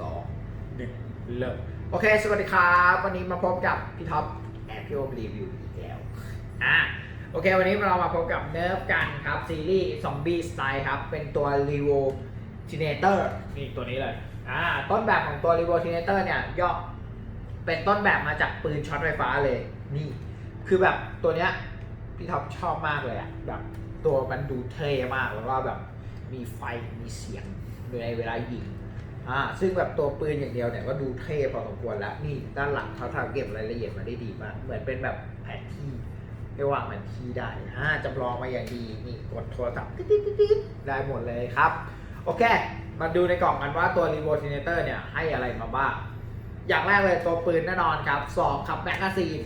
สองหนึ่งเริ่มโอเค สวัสดีครับ วันนี้มาพบกับพี่ท็อปแอบพี่โอมรีวิวอีกแล้วอะโอเค วันนี้เรามาพบกับเนิร์ฟกันครับ ซีรีส์ซอมบี้สไตล์ครับ เป็นตัวรีโวทิเนเตอร์นี่ตัวนี้เลยอ่าต้นแบบของตัวรีโวทิเนเตอร์เนี่ยย่อเป็นต้นแบบมาจากปืนช็อตไฟฟ้าเลย นี่ คือแบบตัวเนี้ยพี่ท็อปชอบมากเลยอะแบบตัวมันดูเท่มากแล้วก็แบบมีไฟมีเสียงในเวลายิง อ่าซึ่งแบบตัวปืนอย่างเดียวเนี่ยก็ดูเท่พอสมควรแล้วนี่ด้านหลังเขาทำเก็บรายละเอียดมาได้ดีมากเหมือนเป็นแบบแผนที่เรียกว่าแผนที่ได้อ่าจำลองมาอย่างดีนี่กดโทรศัพท์ติ๊ดติ๊ดได้หมดเลยครับ โอเค มาดูในกล่องกันว่าตัว r e v o l t i n a t o r เนี่ยให้อะไรมาบ้าง อย่างแรกเลยตัวปืนแน่นอนครับสองครับแมกกาซีน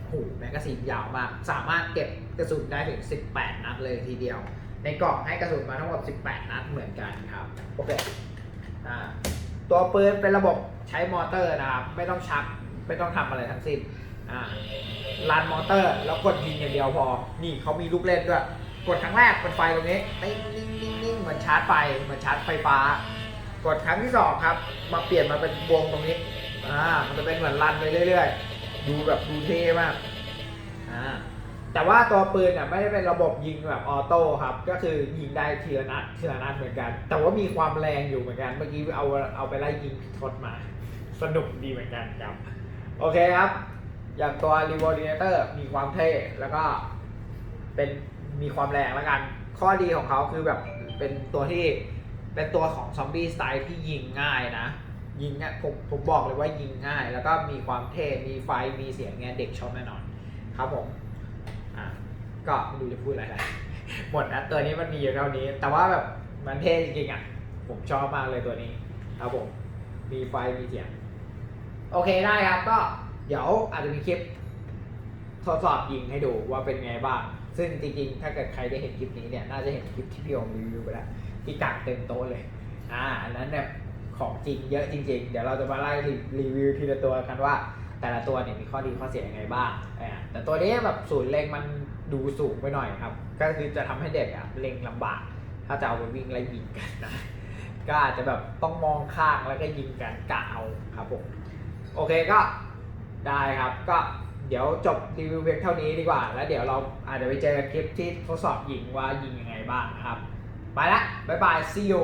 โอ้โหแมกกาซีนยาวมาก สามารถเก็บกระสุนได้ถึง 18 นัดเลยทีเดียว ในกล่องให้กระสุนมาทั้งหมด 18 นัดเหมือนกันครับโอเค ตัวปืนเป็นระบบใช้มอเตอร์นะครับ ไม่ต้องชัก ไม่ต้องทำอะไรทั้งสิ้นอ่ารันมอเตอร์ แล้วกดยิงอย่างเดียวพอ นี่เขามีลูกเล่นด้วย กดครั้งแรกเป็นไฟตรงนี้นิ่งนิ่งนิ่งนิ่งเหมือนชาร์จไฟเหมือนชาร์จไฟฟ้า กดครั้งที่สองครับ มาเปลี่ยนมาเป็นวงตรงนี้ อ่า มันจะเป็นเหมือนรันไปเรื่อย ๆ ดูแบบดูเท่มาก แต่ว่าตัวปืนเนี่ยไม่ได้เป็นระบบยิงแบบออโต้ครับ ก็คือยิงได้ทีละนัดทีละนัดเหมือนกัน แต่ว่ามีความแรงอยู่เหมือนกัน เมื่อกี้เอาเอาไปไล่ยิงทดมา สนุกดีเหมือนกันครับ โอเคครับ อย่างตัว r e v o l u t o r มีความเท่แล้วก็เป็นมีความแรงแล้วกัน ข้อดีของเขาคือแบบเป็นตัวที่เป็นตัวของซอมบี้สไตล์ที่ยิงง่ายนะ ยิงเนี่ยผมผมบอกเลยว่ายิงง่าย แล้วก็มีความเท่ มีไฟ มีเสียงเงี้ยเด็กชอบแน่นอน ครับผม ก็ไม่รู้จะพูดอะไรหมดนะตัวนี้มันมีอยู่เท่านี้ แต่ว่าแบบมันเท่จริงๆอะ ผมชอบมากเลยตัวนี้ครับผม มีไฟมีเสียง โอเคได้ครับ ก็เดี๋ยวอาจจะมีคลิปทดสอบยิงให้ดูว่าเป็นไงบ้าง ซึ่งจริงๆ ถ้าเกิดใครได้เห็นคลิปนี้เนี่ย น่าจะเห็นคลิปที่พี่อมรีวิวไปแล้วที่กางเต็มโต๊ะเลย อ่า อันนั้นเนี่ยของจริงเยอะจริง ๆ เดี๋ยวเราจะมาไล่รีวิวทีละตัวกันว่า แต่ละตัวเนี่ยมีข้อดีข้อเสียยังไงบ้างแต่ตัวนี้แบบศูนย์เล็งมันดูสูงไปหน่อยครับ ก็คือจะทำให้เด็กอะเล็งลำบาก ถ้าจะเอาไปวิ่งไล่ยิงกันนะ ก็อาจจะแบบต้องมองข้างแล้วก็ยิงกันกะเอาครับผม โอเคก็ได้ครับ ก็เดี๋ยวจบรีวิวเพียงเท่านี้ดีกว่า แล้วเดี๋ยวเราอาจจะไปเจอคลิปที่ทดสอบยิงว่ายิงยังไงบ้างนะครับ ไปละ บ๊ายบาย see you